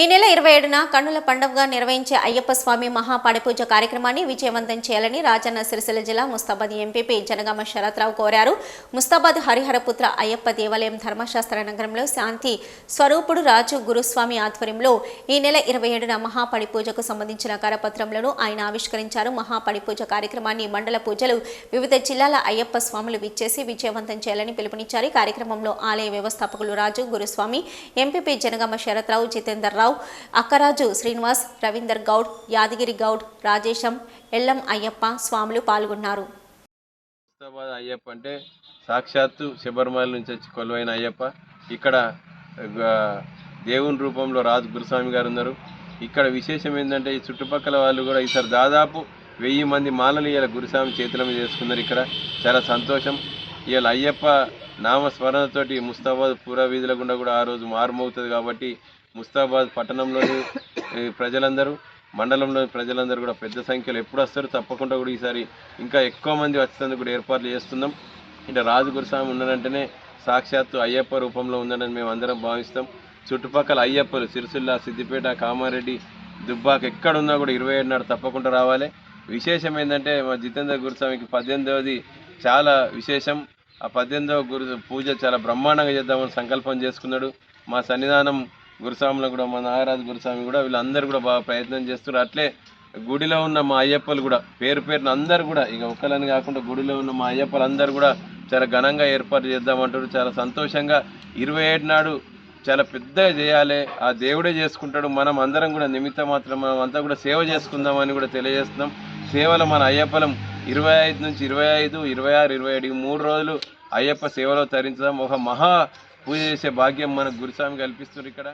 ఈ నెల ఇరవై ఏడున కన్నుల పండుగగా నిర్వహించే అయ్యప్ప స్వామి మహాపడిపూజ కార్యక్రమాన్ని విజయవంతం చేయాలని రాజన్న సిరిసిల్ల జిల్లా ముస్తాబాద్ ఎంపీపీ జనగామ శరత్రావు కోరారు. ముస్తాబాద్ హరిహరపుత్ర అయ్యప్ప దేవాలయం ధర్మశాస్త్ర నగరంలో శాంతి స్వరూపుడు రాజు గురుస్వామి ఆధ్వర్యంలో ఈ నెల ఇరవై ఏడున మహాపడిపూజకు సంబంధించిన కరపత్రంలను ఆయన ఆవిష్కరించారు. మహాపడిపూజ కార్యక్రమాన్ని మండల పూజలు వివిధ జిల్లాల అయ్యప్ప స్వాములు విచ్చేసి విజయవంతం చేయాలని పిలుపునిచ్చారు. కార్యక్రమంలో ఆలయ వ్యవస్థాపకులు రాజు గురుస్వామి ఎంపీపీ జనగామ శరత్రావు జితేందర్ రావు అక్కరాజు శ్రీనివాస్ రవీందర్ గౌడ్ యాదగిరి గౌడ్ రాజేశం ఎల్లం అయ్యప్ప స్వాములు పాల్గొన్నారు. అయ్యప్ప అంటే సాక్షాత్తు శబరిమల నుంచి వచ్చి కొలువైన అయ్యప్ప. ఇక్కడ దేవుని రూపంలో రాజు గురుస్వామి గారు ఉన్నారు. ఇక్కడ విశేషం ఏంటంటే ఈ చుట్టుపక్కల వాళ్ళు కూడా ఈసారి దాదాపు వెయ్యి మంది మాలలు ఇలా గురుస్వామి చేతుల మీద చేసుకున్నారు ఇక్కడ. చాలా సంతోషం. ఇవాళ అయ్యప్ప నామస్మరణతోటి ముస్తాబాద్ పూర్వ వీధుల గుండా కూడా ఆ రోజు మారుమవుతుంది కాబట్టి ముస్తాబాద్ పట్టణంలోని ప్రజలందరూ మండలంలోని ప్రజలందరూ కూడా పెద్ద సంఖ్యలో ఎప్పుడు వస్తారు తప్పకుండా కూడా ఈసారి ఇంకా ఎక్కువ మంది వచ్చేందుకు కూడా ఏర్పాట్లు చేస్తున్నాం. ఇట్లా రాజు గురుస్వామి ఉన్నాడంటేనే సాక్షాత్తు అయ్యప్ప రూపంలో ఉందని మేము అందరం భావిస్తాం. చుట్టుపక్కల అయ్యప్పలు సిరిసిల్ల సిద్దిపేట కామారెడ్డి దుబ్బాక ఎక్కడున్నా కూడా ఇరవై ఏడు నాడు తప్పకుండా రావాలి. విశేషం ఏంటంటే మా జితేంద్ర గురుస్వామికి పద్దెనిమిదవది చాలా విశేషం. ఆ పద్దెనిమిదవ గురు పూజ చాలా బ్రహ్మాండంగా చేద్దామని సంకల్పం చేసుకున్నాడు. మా సన్నిధానం గురుస్వాములు కూడా మన నాగరాజు గురుస్వామి కూడా వీళ్ళందరూ కూడా బాగా ప్రయత్నం చేస్తున్నారు. అట్లే గుడిలో ఉన్న మా అయ్యప్పలు కూడా పేరు పేరున అందరు కూడా ఇక ఒక్కలని కాకుండా గుడిలో ఉన్న మా అయ్యప్పలు అందరు కూడా చాలా ఘనంగా ఏర్పాటు చేద్దామంటారు చాలా సంతోషంగా ఇరవై ఏడు నాడు చాలా పెద్దగా చేయాలి. ఆ దేవుడే చేసుకుంటాడు. మనం అందరం కూడా నిమిత్త మాత్రం మనం అంతా కూడా సేవ చేసుకుందామని కూడా తెలియజేస్తున్నాం. సేవలు మన అయ్యప్పలం ఇరవై ఐదు నుంచి ఇరవై ఐదు ఇరవై ఆరు ఇరవై ఏడు మూడు రోజులు అయ్యప్ప సేవలో తరించడం ఒక మహా పూజ చేసే భాగ్యం మనకు గురుస్వామి కల్పిస్తున్నారు ఇక్కడ.